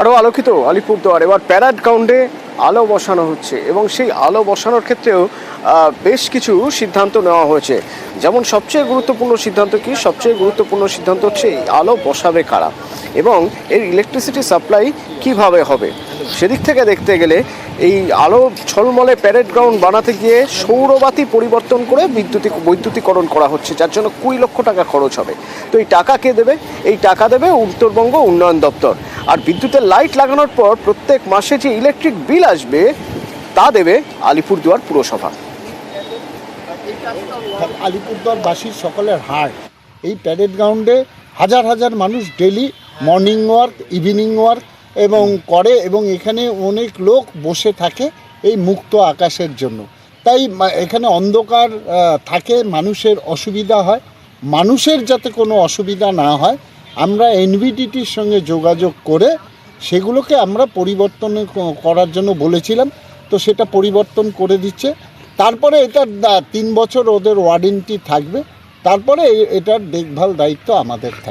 আরও আলোকিত আলিপুরদুয়ার। এবার প্যারাড গ্রাউন্ডে আলো বসানো হচ্ছে এবং সেই আলো বসানোর ক্ষেত্রেও বেশ কিছু সিদ্ধান্ত নেওয়া হয়েছে। যেমন সবচেয়ে গুরুত্বপূর্ণ সিদ্ধান্ত কি? সবচেয়ে গুরুত্বপূর্ণ সিদ্ধান্ত হচ্ছে আলো বসাবে কারা? এবং এর ইলেকট্রিসিটি সাপ্লাই কীভাবে হবে? সেদিক থেকে দেখতে গেলে এই আলো ছলমলে প্যারেড গ্রাউন্ড বানাতে গিয়ে সৌরবাতি পরিবর্তন করে বিদ্যুতিক বৈদ্যুতিকরণ করা হচ্ছে, যার জন্য কুড়ি লক্ষ টাকা খরচ হবে। তো এই টাকা কে দেবে? এই টাকা দেবে উত্তরবঙ্গ উন্নয়ন দপ্তর। আর বিদ্যুতের লাইট লাগানোর পর প্রত্যেক মাসে যে ইলেকট্রিক বিল আসবে, তা দেবে আলিপুরদুয়ার পুরসভা। আলিপুরদুয়ারবাসীর সকলের হার্ট এই প্যারেড গ্রাউন্ডে হাজার হাজার মানুষ daily morning walk evening walk এবং করে এবং এখানে অনেক লোক বসে থাকে এই মুক্ত আকাশের জন্য। তাই এখানে অন্ধকার থাকে, মানুষের অসুবিধা হয়। মানুষের যাতে কোনো অসুবিধা না হয়, আমরা এনভিডিটির সঙ্গে যোগাযোগ করে সেগুলোকে আমরা পরিবর্তন করার জন্য বলেছিলাম। তো সেটা পরিবর্তন করে দিচ্ছে। তারপরে এটা তিন বছর ওদের ওয়ারেন্টি থাকবে। তারপরে এটার দেখভাল দায়িত্ব আমাদের থাকবে।